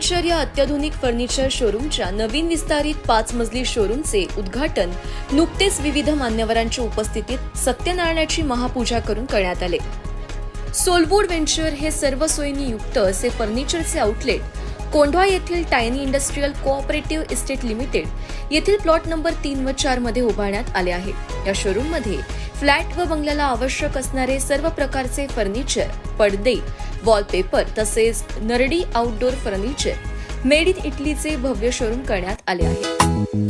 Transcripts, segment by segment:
Furniture या अत्याधुनिक furniture शोरूमच्या नवीन विस्तारित पाच मजली शोरूमचे उद्घाटन. नुकतेच विविध मान्यवरांच्या उपस्थितीत सत्यनारायणाची महापूजा करून करण्यात आले. सोलवूड वेंचर हे सर्व सोयींनी युक्त असे फर्निचरचे आउटलेट कोंढवा येथील Tiny Industrial Cooperative Estate Limited येथील प्लॉट नंबर तीन व चारमध्ये उभारण्यात आले आहे. या शोरूममध्ये फ्लॅट व बंगल्याला आवश्यक असणारे सर्व प्रकारचे फर्निचर पडदे वॉलपेपर तसेच Nardi outdoor furniture made in इटलीचे भव्य शोरूम करण्यात आले आहे.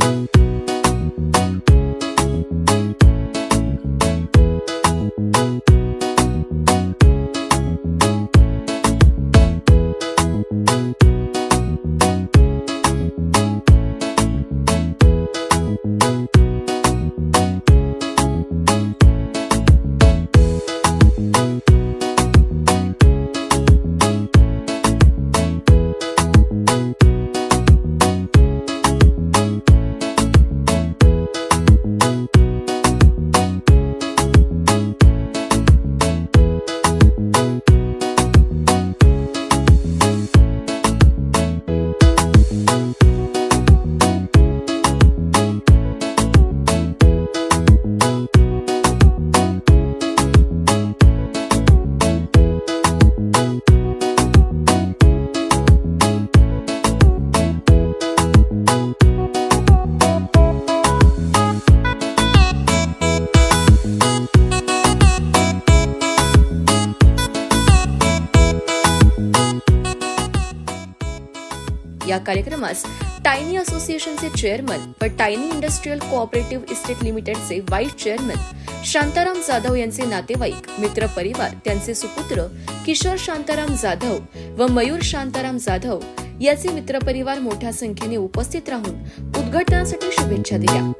या कार्यक्रमास टायनी असोसिएशनचे चेअरमन व टायनी इंडस्ट्रीयल कोऑपरेटिव्ह इस्टेट लिमिटेडचे व्हाईस चेअरमन शांताराम जाधव यांचे नातेवाईक मित्र परिवार त्यांचे सुपुत्र किशोर शांताराम जाधव व मयूर शांताराम जाधव याचे मित्रपरिवार मोठ्या संख्येने उपस्थित राहून उद्घाटनासाठी शुभेच्छा दिल्या.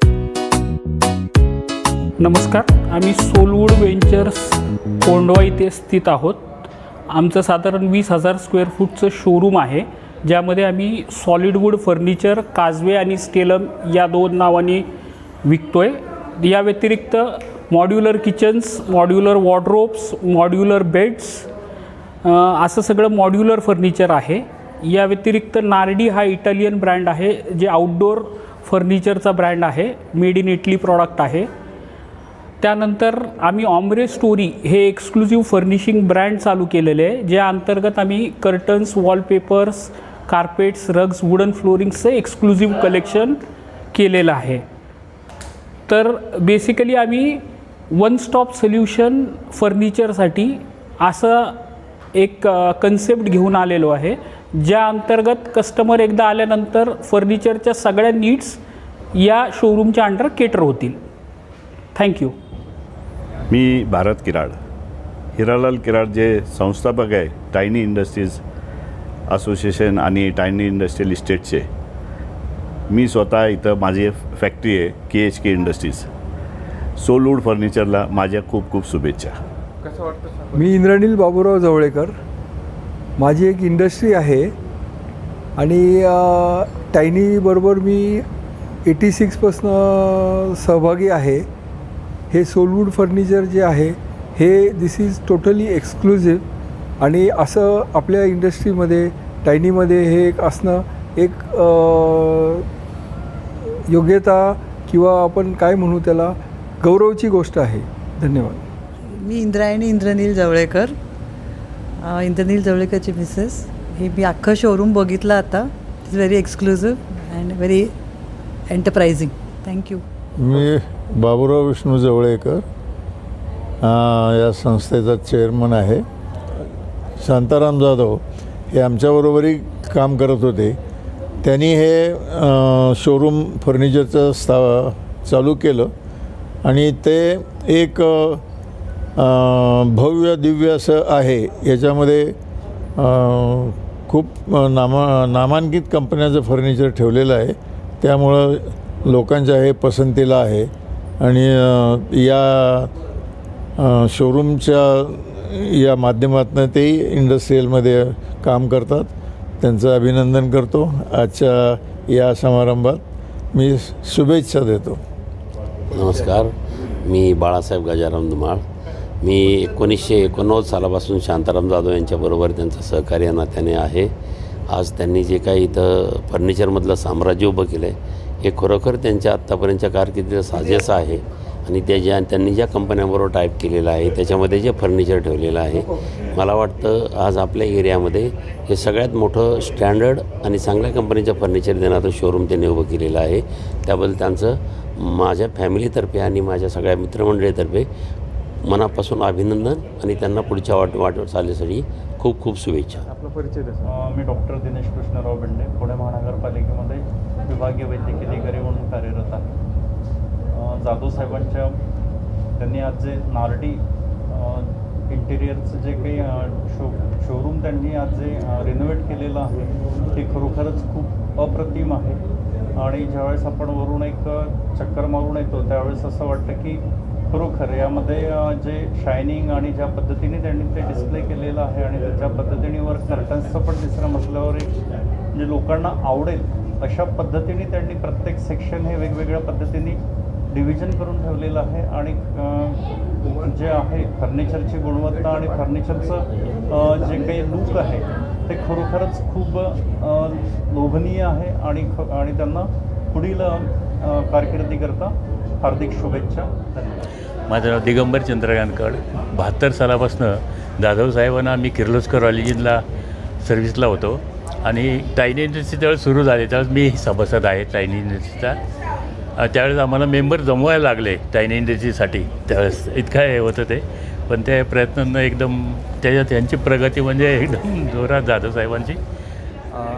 नमस्कार आम्ही सोलवूड वेंचर्स कोंडवा इथे स्थित आहोत. आमचं साधारण वीस हजार स्क्वेअर फूटचं शोरूम आहे. ज्यामध्ये आम्ही सॉलिडवूड फर्निचर काजवे आणि स्टेलम या दोन नावाने विकतो आहे या व्यतिरिक्त modular kitchens modular wardrobes modular beds असं सगळं मॉड्युलर फर्निचर आहे. या व्यतिरिक्त नार्डी हा इटालियन ब्रँड आहे जे आउटडोर फर्निचरचा ब्रँड आहे मेड इन इटली प्रॉडक्ट आहे. त्यानंतर आम्ही ऑमरे स्टोरी हे एक्सक्लुझिव्ह फर्निशिंग ब्रँड चालू केलेले आहे ज्या अंतर्गत आम्ही curtains wallpapers carpets rugs wooden फ्लोरिंगचं exclusive collection केलेलं आहे. तर बेसिकली आम्ही वन स्टॉप सोल्युशन फर्निचरसाठी असं एक कन्सेप्ट घेऊन आलेलो आहे ज्या अंतर्गत कस्टमर एकदा आल्यानंतर फर्निचरच्या सगळ्या नीड्स या शोरूमच्या अंडर केटर होतील. थँक्यू मी भारत किराड हिरालाल किराड जे संस्थापक आहे टायनी इंडस्ट्रीज असोसिएशन आणि टायनी इंडस्ट्रियल इस्टेटचे. मी स्वतः इथं माझी फॅक्टरी आहे के एच के इंडस्ट्रीज. सोलवूड फर्निचरला माझ्या खूप खूप शुभेच्छा. मी इंद्रनील बाबूराव जवळेकर. माझी एक इंडस्ट्री आहे आणि टायनीबरोबर मी एटी सिक्सपासनं सहभागी आहे. हे सोलवूड फर्निचर जे आहे हे दिस इज टोटली एक्सक्लुझिव्ह आणि असं आपल्या इंडस्ट्रीमध्ये टायनीमध्ये हे एक असणं एक अ, योग्यता किंवा आपण काय म्हणू त्याला गौरवची गोष्ट आहे. धन्यवाद. मी इंद्रायणी इंद्रनील जवळेकर. इंद्रनील जवळेकरची मिसेस हे मी अख्खं शोरूम बघितलं आता. It's very exclusive and very enterprising thank you मी बाबूराव विष्णू जवळेकर या संस्थेचा चेअरमन आहे. शांताराम जाधव हे आमच्याबरोबरही काम करत होते. त्यांनी हे शोरूम फर्निचरचं स्था चालू केलं आणि ते एक भव्य दिव्य असं आहे. याच्यामध्ये खूप नामा नामांकित कंपन्याचं फर्निचर ठेवलेलं आहे. त्यामुळं लोकांच्या हे पसंतीला आहे. आणि या शोरूमच्या या माध्यमातून ते इंडस्ट्रीयलमध्ये काम करतात. त्यांचं अभिनंदन करतो. आजच्या या समारंभात मी शुभेच्छा देतो. नमस्कार. मी बाळासाहेब गजाराम धुमाळ. मी एकोणीसशे एकोणनव्वद सालापासून शांताराम जाधव यांच्याबरोबर त्यांचं सहकार्य नात्याने आहे. आज त्यांनी जे काही इथं फर्निचरमधलं साम्राज्य उभं केलं आहे हे खरोखर त्यांच्या आत्तापर्यंतच्या कारकिर्दीचं साजेसं आहे. आणि त्या ज्या त्यांनी ज्या कंपन्यांबरोबर टाईप केलेलं आहे त्याच्यामध्ये जे फर्निचर ठेवलेलं आहे मला वाटतं आज आपल्या एरियामध्ये हे सगळ्यात मोठं स्टँडर्ड आणि चांगल्या कंपनीचं फर्निचर देणारं शोरूम त्यांनी उभं केलेलं आहे. त्याबद्दल त्यांचं माझ्या फॅमिलीतर्फे आणि माझ्या सगळ्या मित्रमंडळीतर्फे मनापासून अभिनंदन आणि त्यांना पुढच्या वाट वाटचालीसाठी खूप खूप शुभेच्छा. अ, मी डॉक्टर दिनेश कृष्णराव बेंडे पुणे महानगरपालिकेमध्ये विभागीय वैद्यकीय अधिकारी म्हणून कार्यरत आहे. जाधव साहेबांच्या त्यांनी आज जे नारडी इंटिरियरचं जे काही शो शोरूम त्यांनी आज जे रिनोव्हेट केलेलं आहे ते खरोखरच खूप अप्रतिम आहे. आणि ज्यावेळेस आपण वरून एक चक्कर मारून येतो त्यावेळेस असं वाटतं की खरोखर यामध्ये जे शायनिंग आणि ज्या पद्धतीने त्यांनी ते डिस्प्ले केलेलं आहे आणि त्याच्या पद्धतीने वर कर्टन्सचं पण तिसरं म्हटल्यावर एक जे लोकांना आवडेल अशा पद्धतीने त्यांनी प्रत्येक सेक्शन हे वेगवेगळ्या पद्धतीने डिव्हिजन करून ठेवलेलं आहे आणि जे आहे फर्निचरची गुणवत्ता आणि फर्निचरचं जे काही लूक आहे ते खरोखरच खूप लोभनीय आहे आणि ख आणि त्यांना पुढील कारकिर्दीकरता हार्दिक शुभेच्छा. धन्यवाद. माझं नाव दिगंबर चंद्रकांतकड. बहात्तर सालापासनं जाधव साहेबांना मी किर्लोस्कर कॉलेजला सर्व्हिसला होतो. आणि टायनी इंडस्ट्री त्यावेळेस सुरू झाली त्यावेळेस मी सभासद आहे टायनी इंडस्ट्रीचा त्यावेळेस आम्हाला मेंबर जमवायला लागले चायना इंडस्ट्रीसाठी. त्यावेळेस इतकं हे होतं ते. पण त्या प्रयत्नांना एकदम त्याच्यात त्यांची प्रगती म्हणजे एकदम जोरात जाधव साहेबांची.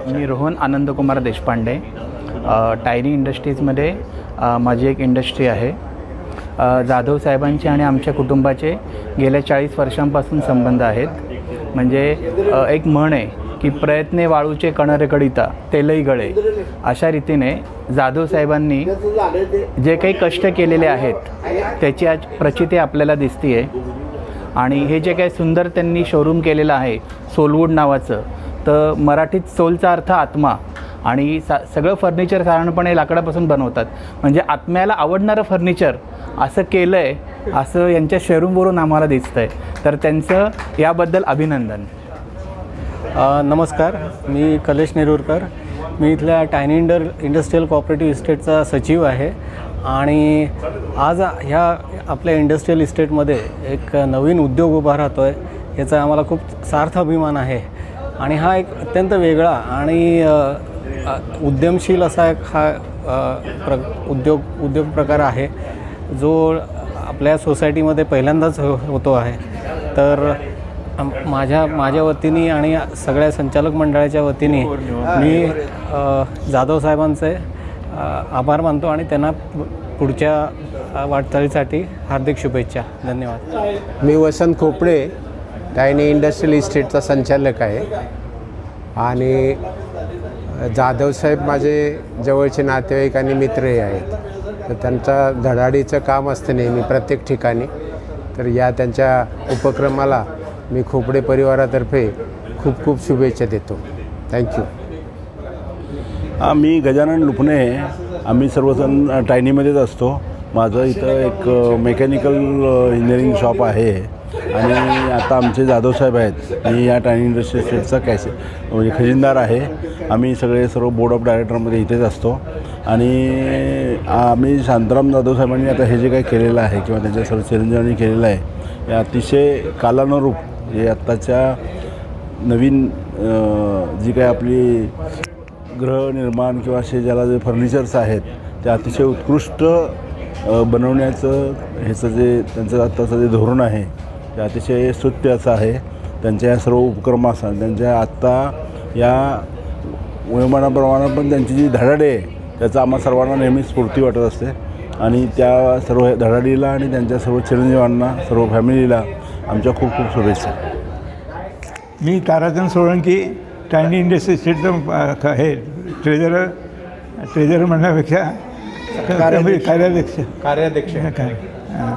मी रोहन आनंदकुमार देशपांडे. टायनी इंडस्ट्रीजमध्ये माझी एक इंडस्ट्री आहे. जाधव साहेबांचे आणि आमच्या कुटुंबाचे गेल्या चाळीस वर्षांपासून संबंध आहेत. म्हणजे एक म्हण आहे की प्रयत्ने वाळूचे कणरे कडिता तेलई गळे. अशा रीतीने जाधव साहेबांनी जे काही कष्ट केलेले आहेत त्याची आज प्रचिती आपल्याला दिसते आहे आणि हे जे काही सुंदर त्यांनी शोरूम केलेलं आहे सोलवूड नावाचं तर मराठीत सोलचा अर्थ आत्मा. आणि सा सगळं फर्निचर साधारणपणे लाकडापासून बनवतात. म्हणजे आत्म्याला आवडणारं फर्निचर असं केलं आहे असं यांच्या शोरूमवरून आम्हाला दिसतं आहे तर त्यांचं याबद्दल अभिनंदन. नमस्कार मी कलेश नेरूरकर. मी इथल्या टायनी इंडर इंडस्ट्रीयल कॉपरेटिव्ह इस्टेटचा सचिव आहे आणि आज ह्या आपल्या इंडस्ट्रीयल इस्टेटमध्ये एक नवीन उद्योग उभा राहतो आहे याचा आम्हाला खूप सार्थ अभिमान आहे. आणि हा एक अत्यंत वेगळा आणि उद्यमशील असा एक हा प्र उद्योग उद्योग प्रकार आहे जो आपल्या सोसायटीमध्ये पहिल्यांदाच हो-, होतो आहे. तर माझ्या माझ्या वतीने आणि सगळ्या संचालक मंडळाच्या वतीने मी जाधव साहेबांचे आभार मानतो आणि त्यांना पुढच्या वाटचालीसाठी हार्दिक शुभेच्छा. धन्यवाद. मी वसंत खोपडे डायनी इंडस्ट्रियल इस्टेटचा संचालक आहे. आणि जाधवसाहेब माझे जवळचे नातेवाईक आणि मित्रही आहेत. तर त्यांचा धडाडीचं काम असतं नेहमी प्रत्येक ठिकाणी. तर या त्यांच्या उपक्रमाला मी खोपडे परिवारातर्फे खूप खूप शुभेच्छा देतो. थँक्यू मी गजानन लुपणे आम्ही सर्वजण टायनीमध्येच असतो. माझं इथं एक मेकॅनिकल इंजिनिअरिंग शॉप आहे. आणि आता आमचे जाधव साहेब आहेत. मी या टायनी इंडस्ट्री स्टेटचा कॅसे म्हणजे खजिनदार आहे. आम्ही सगळे सर्व बोर्ड ऑफ डायरेक्टरमध्ये इथेच असतो. आणि आम्ही शांताराम जाधव साहेबांनी आता हे जे काही केलेलं आहे किंवा त्यांच्या सर्व चिरंजीवांनी केलेलं आहे हे अतिशय कालानुरूप हे आत्ताच्या नवीन जी काही आपली गृहनिर्माण किंवा असे ज्याला जे फर्निचर्स आहेत ते अतिशय उत्कृष्ट बनवण्याचं ह्याचं जे त्यांचं आत्ताचं जे धोरण आहे ते अतिशय स्तुत्य असं आहे. त्यांच्या या सर्व उपक्रमास त्यांच्या आत्ता या वयोमानाप्रमाणे पण त्यांची जी धडाडे आहे त्याचा आम्हा सर्वांना नेहमी स्फूर्ती वाटत असते. आणि त्या सर्व धडाडीला आणि त्यांच्या सर्व चिरंजीवांना सर्व फॅमिलीला आमच्या खूप खूप शुभेच्छा. मी ताराचंद सोळंकी टायनी इंडस्ट्री स्टेटचं हे ट्रेझरर ट्रेझरर म्हणण्यापेक्षा कार्याध्यक्ष. कार्याध्यक्ष. हां.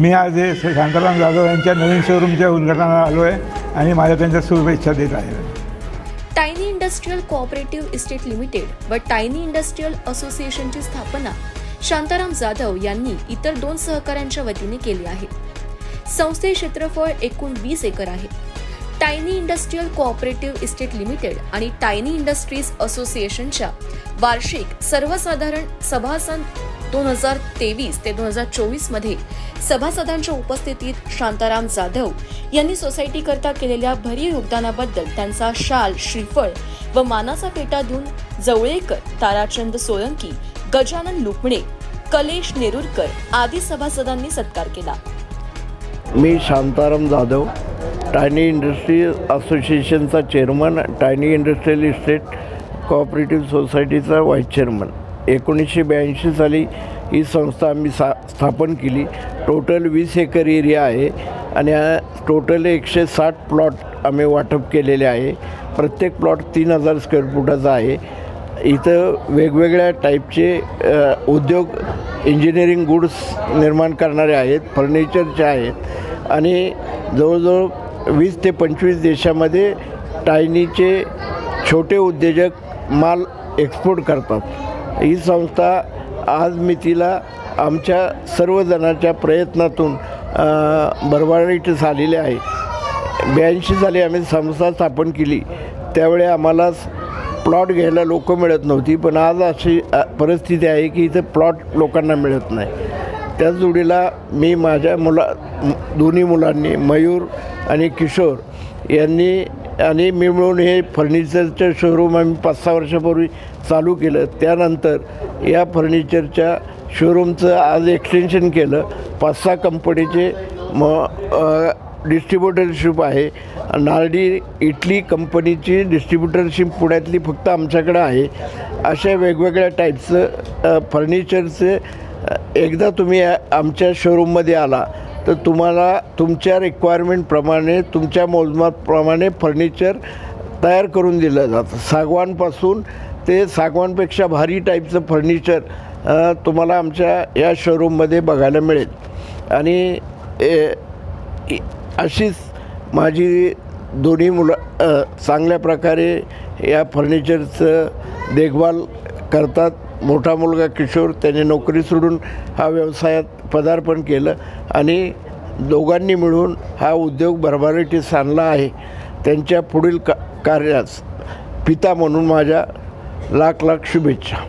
मी आज हे शांताराम जाधव यांच्या नवीन शोरूमच्या उद्घाटनाला आलो आहे आणि माझ्या त्यांच्या शुभेच्छा देत आहे. Tiny industrial cooperative estate limited व टायनी इंडस्ट्रीयल असोसिएशनची स्थापना शांताराम जाधव यांनी इतर दोन सहकाऱ्यांच्या वतीने केली आहे. संस्थे क्षेत्रफळ एकूण वीस एकर आहे. Tiny industrial cooperative estate limited आणि टायनी इंडस्ट्रीज असोसिएशनच्या वार्षिक सर्वसाधारण सभासन दोन हजार तेवीस ते दोन हजार चोवीसमध्ये सभासदांच्या उपस्थितीत शांताराम जाधव यांनी सोसायटीकरता केलेल्या भरीव योगदानाबद्दल त्यांचा शाल श्रीफळ व मानाचा पेटा देऊन जवळेकर ताराचंद सोळंकी गजानन लुकणे कलेश नेरुरकर आदी सभासदांनी सत्कार केला. मी Shantaram Jadhav tiny industry असोसिएशनचा chairman tiny industrial estate cooperative सोसायटीचा व्हाईस चेअरमन. एकोणीसशे ब्याऐंशी साली ही संस्था आम्ही सा स्थापन केली. टोटल वीस एकर एरिया आहे आणि टोटल एकशे साठ प्लॉट आम्ही वाटप केलेले आहे. प्रत्येक प्लॉट तीन हजार स्क्वेअर फुटाचा आहे. इथं वेगवेगळ्या टाईपचे उद्योग इंजिनिअरिंग गुड्स निर्माण करणारे आहेत फर्निचरचे आहेत. आणि जवळजवळ वीस ते पंचवीस देशामध्ये टायनीचे छोटे उद्योजक माल एक्सपोर्ट करतात. ही संस्था आज मितीला आमच्या सर्वजणांच्या प्रयत्नातून अ, भरभराटीस झालेली आहे. ब्याऐंशी साली आम्ही संस्था स्थापन केली. त्यावेळी आम्हाला प्लॉट घ्यायला लोक मिळत नव्हती पण आज अशी परिस्थिती आहे की इथं प्लॉट लोकांना मिळत नाही. त्याच जोडीला मी माझ्या मुला दोन्ही मुलांनी मयूर आणि किशोर यांनी आणि मी मिळून हे फर्निचरचं शोरूम आम्ही पाच सहा वर्षापूर्वी चालू केलं. त्यानंतर या फर्निचरच्या शोरूमचं आज एक्सटेन्शन केलं. पाच सहा कंपनीचे म डिस्ट्रीब्युटरशिप आहे. नारडी इटली कंपनीची डिस्ट्रीब्युटरशिप पुण्यातली फक्त आमच्याकडं आहे. अशा वेगवेगळ्या टाईपचं फर्निचरचे एकदा तुम्ही आमच्या शोरूममध्ये आला तर तुम्हाला तुमच्या रिक्वायरमेंटप्रमाणे तुमच्या मोजमापप्रमाणे फर्निचर तयार करून दिलं जातं. सागवानपासून ते सागवानपेक्षा भारी टाईपचं फर्निचर तुम्हाला आमच्या या शोरूममध्ये बघायला मिळेल. आणि ए, अशीच माझी दोन्ही मुलं चांगल्या प्रकारे या फर्निचरचं देखभाल करतात. मोठा मुलगा किशोर त्याने नोकरी सोडून हा व्यवसायात पदार्पण केलं आणि दोघांनी मिळून हा उद्योग भरभराटीस आणला आहे. त्यांच्या पुढील का कार्यास पिता म्हणून माझ्या लाख लाख शुभेच्छा.